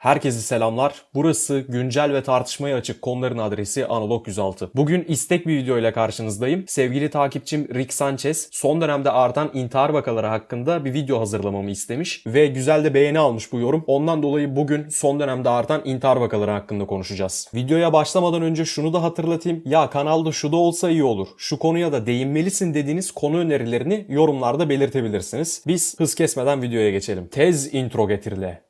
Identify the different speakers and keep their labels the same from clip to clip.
Speaker 1: Herkese selamlar. Burası güncel ve tartışmaya açık konuların adresi Analog 106. Bugün istek bir video ile karşınızdayım. Sevgili takipçim Rick Sanchez son dönemde artan intihar vakaları hakkında bir video hazırlamamı istemiş ve güzel de beğeni almış bu yorum. Ondan dolayı bugün son dönemde artan intihar vakaları hakkında konuşacağız. Videoya başlamadan önce şunu da hatırlatayım. Ya kanalda şu da olsa iyi olur. Şu konuya da değinmelisin dediğiniz konu önerilerini yorumlarda belirtebilirsiniz. Biz hız kesmeden videoya geçelim. Tez intro getirile.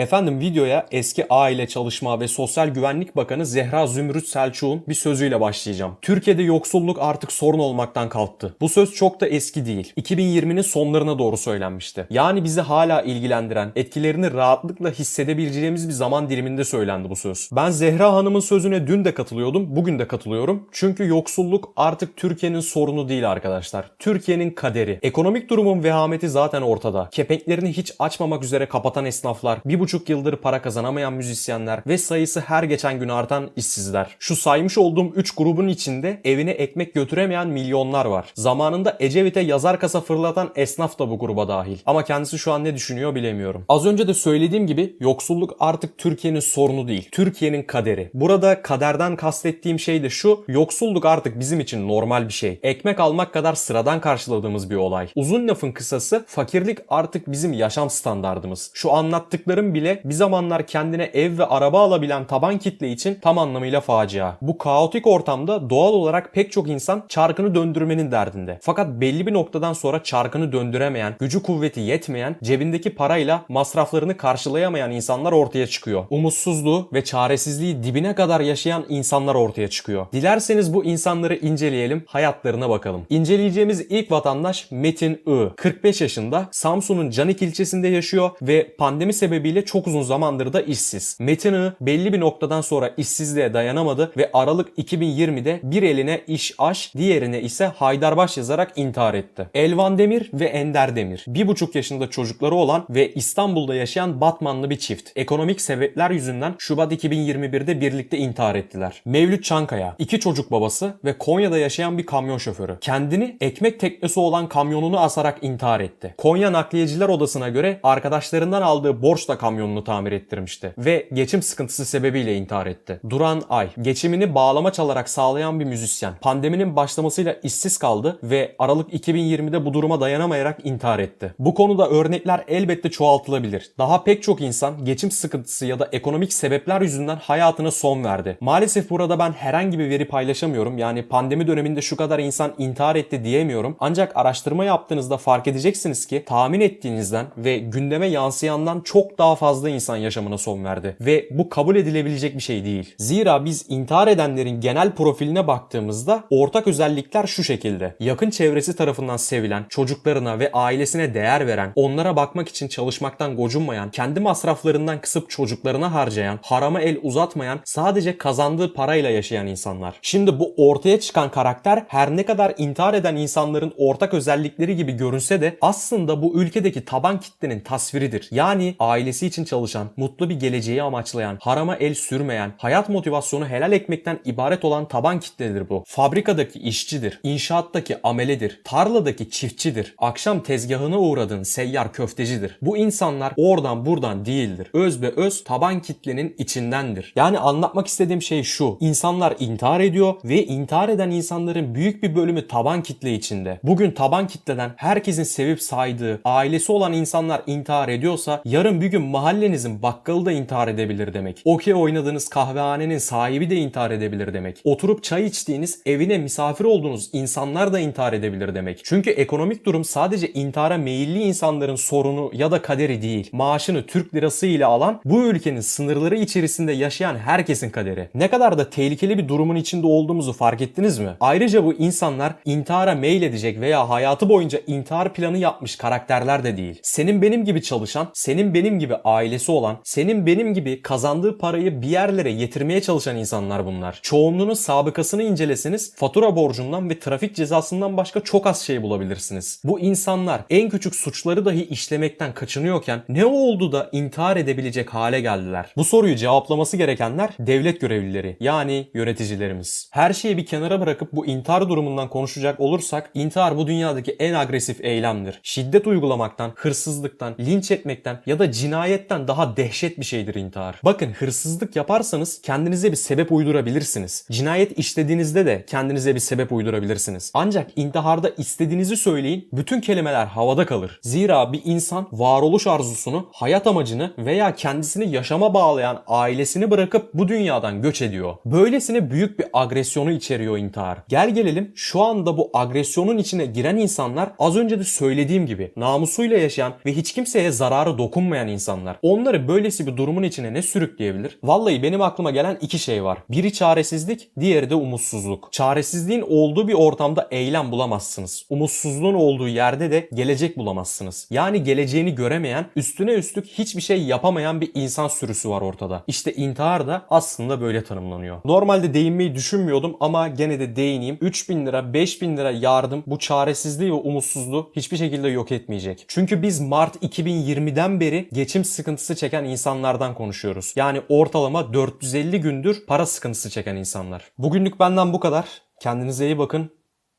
Speaker 1: Efendim videoya eski Aile Çalışma ve Sosyal Güvenlik Bakanı Zehra Zümrüt Selçuk'un bir sözüyle başlayacağım. Türkiye'de yoksulluk artık sorun olmaktan kalktı. Bu söz çok da eski değil. 2020'nin sonlarına doğru söylenmişti. Yani bizi hala ilgilendiren, etkilerini rahatlıkla hissedebileceğimiz bir zaman diliminde söylendi bu söz. Ben Zehra Hanım'ın sözüne dün de katılıyordum, bugün de katılıyorum. Çünkü yoksulluk artık Türkiye'nin sorunu değil arkadaşlar. Türkiye'nin kaderi. Ekonomik durumun vehameti zaten ortada. Kepenklerini hiç açmamak üzere kapatan esnaflar, bir buçuk yıldır para kazanamayan müzisyenler ve sayısı her geçen gün artan işsizler. Şu saymış olduğum 3 grubun içinde evine ekmek götüremeyen milyonlar var. Zamanında Ecevit'e yazar kasa fırlatan esnaf da bu gruba dahil. Ama kendisi şu an ne düşünüyor bilemiyorum. Az önce de söylediğim gibi yoksulluk artık Türkiye'nin sorunu değil. Türkiye'nin kaderi. Burada kaderden kastettiğim şey de şu. Yoksulluk artık bizim için normal bir şey. Ekmek almak kadar sıradan karşıladığımız bir olay. Uzun lafın kısası fakirlik artık bizim yaşam standardımız. Şu anlattıklarım bile bir zamanlar kendine ev ve araba alabilen taban kitle için tam anlamıyla facia. Bu kaotik ortamda doğal olarak pek çok insan çarkını döndürmenin derdinde. Fakat belli bir noktadan sonra çarkını döndüremeyen, gücü kuvveti yetmeyen, cebindeki parayla masraflarını karşılayamayan insanlar ortaya çıkıyor. Umutsuzluğu ve çaresizliği dibine kadar yaşayan insanlar ortaya çıkıyor. Dilerseniz bu insanları inceleyelim, hayatlarına bakalım. İnceleyeceğimiz ilk vatandaş Metin I. 45 yaşında, Samsun'un Canik ilçesinde yaşıyor ve pandemi sebebiyle çok uzun zamandır da işsiz. Metin I belli bir noktadan sonra işsizliğe dayanamadı ve Aralık 2020'de bir eline iş aş, diğerine ise Haydarbaş yazarak intihar etti. Elvan Demir ve Ender Demir. Bir buçuk yaşında çocukları olan ve İstanbul'da yaşayan Batmanlı bir çift. Ekonomik sebepler yüzünden Şubat 2021'de birlikte intihar ettiler. Mevlüt Çankaya, iki çocuk babası ve Konya'da yaşayan bir kamyon şoförü. Kendini ekmek teknesi olan kamyonunu asarak intihar etti. Konya Nakliyeciler Odası'na göre arkadaşlarından aldığı borçla kamyonunu tamir ettirmişti ve geçim sıkıntısı sebebiyle intihar etti. Duran Ay, geçimini bağlama çalarak sağlayan bir müzisyen. Pandeminin başlamasıyla işsiz kaldı ve Aralık 2020'de bu duruma dayanamayarak intihar etti. Bu konuda örnekler elbette çoğaltılabilir. Daha pek çok insan geçim sıkıntısı ya da ekonomik sebepler yüzünden hayatına son verdi. Maalesef burada ben herhangi bir veri paylaşamıyorum. Yani pandemi döneminde şu kadar insan intihar etti diyemiyorum. Ancak araştırma yaptığınızda fark edeceksiniz ki tahmin ettiğinizden ve gündeme yansıyandan çok daha fazla insan yaşamına son verdi. Ve bu kabul edilebilecek bir şey değil. Zira biz intihar edenlerin genel profiline baktığımızda ortak özellikler şu şekilde. Yakın çevresi tarafından sevilen, çocuklarına ve ailesine değer veren, onlara bakmak için çalışmaktan gocunmayan, kendi masraflarından kısıp çocuklarına harcayan, harama el uzatmayan, sadece kazandığı parayla yaşayan insanlar. Şimdi bu ortaya çıkan karakter her ne kadar intihar eden insanların ortak özellikleri gibi görünse de aslında bu ülkedeki taban kitlenin tasviridir. Yani ailesi için çalışan, mutlu bir geleceği amaçlayan, harama el sürmeyen, hayat motivasyonu helal ekmekten ibaret olan taban kitledir bu. Fabrikadaki işçidir, inşaattaki ameledir, tarladaki çiftçidir, akşam tezgahına uğradığın seyyar köftecidir. Bu insanlar oradan buradan değildir. Öz ve öz taban kitlenin içindendir. Yani anlatmak istediğim şey şu. İnsanlar intihar ediyor ve intihar eden insanların büyük bir bölümü taban kitle içinde. Bugün taban kitleden herkesin sevip saydığı, ailesi olan insanlar intihar ediyorsa yarın bir gün mahallenizin bakkalı da intihar edebilir demek. Okey oynadığınız kahvehanenin sahibi de intihar edebilir demek. Oturup çay içtiğiniz, evine misafir olduğunuz insanlar da intihar edebilir demek. Çünkü ekonomik durum sadece intihara meyilli insanların sorunu ya da kaderi değil. Maaşını Türk lirası ile alan, bu ülkenin sınırları içerisinde yaşayan herkesin kaderi. Ne kadar da tehlikeli bir durumun içinde olduğumuzu fark ettiniz mi? Ayrıca bu insanlar intihara meyledecek veya hayatı boyunca intihar planı yapmış karakterler de değil. Senin benim gibi çalışan, senin benim gibi ailesi olan, senin benim gibi kazandığı parayı bir yerlere getirmeye çalışan insanlar bunlar. Çoğunluğunun sabıkasını inceleseniz fatura borcundan ve trafik cezasından başka çok az şey bulabilirsiniz. Bu insanlar en küçük suçları dahi işlemekten kaçınıyorken ne oldu da intihar edebilecek hale geldiler? Bu soruyu cevaplaması gerekenler devlet görevlileri yani yöneticilerimiz. Her şeyi bir kenara bırakıp bu intihar durumundan konuşacak olursak intihar bu dünyadaki en agresif eylemdir. Şiddet uygulamaktan, hırsızlıktan, linç etmekten ya da cinayetten daha dehşet bir şeydir intihar. Bakın hırsızlık yaparsanız kendinize bir sebep uydurabilirsiniz. Cinayet işlediğinizde de kendinize bir sebep uydurabilirsiniz. Ancak intiharda istediğinizi söyleyin bütün kelimeler havada kalır. Zira bir insan varoluş arzusunu, hayat amacını veya kendisini yaşama bağlayan ailesini bırakıp bu dünyadan göç ediyor. Böylesine büyük bir agresyonu içeriyor intihar. Gel gelelim şu anda bu agresyonun içine giren insanlar az önce de söylediğim gibi namusuyla yaşayan ve hiç kimseye zararı dokunmayan insanlar. Onları böylesi bir durumun içine ne sürükleyebilir? Vallahi benim aklıma gelen iki şey var. Biri çaresizlik, diğeri de umutsuzluk. Çaresizliğin olduğu bir ortamda eylem bulamazsınız. Umutsuzluğun olduğu yerde de gelecek bulamazsınız. Yani geleceğini göremeyen, üstüne üstlük hiçbir şey yapamayan bir insan sürüsü var ortada. İşte intihar da aslında böyle tanımlanıyor. Normalde değinmeyi düşünmüyordum ama gene de değineyim. 3000 lira, 5000 lira yardım bu çaresizliği ve umutsuzluğu hiçbir şekilde yok etmeyecek. Çünkü biz Mart 2020'den beri geçim sıkıntısı çeken insanlardan konuşuyoruz. Yani ortalama 450 gündür para sıkıntısı çeken insanlar. Bugünlük benden bu kadar. Kendinize iyi bakın.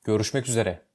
Speaker 1: Görüşmek üzere.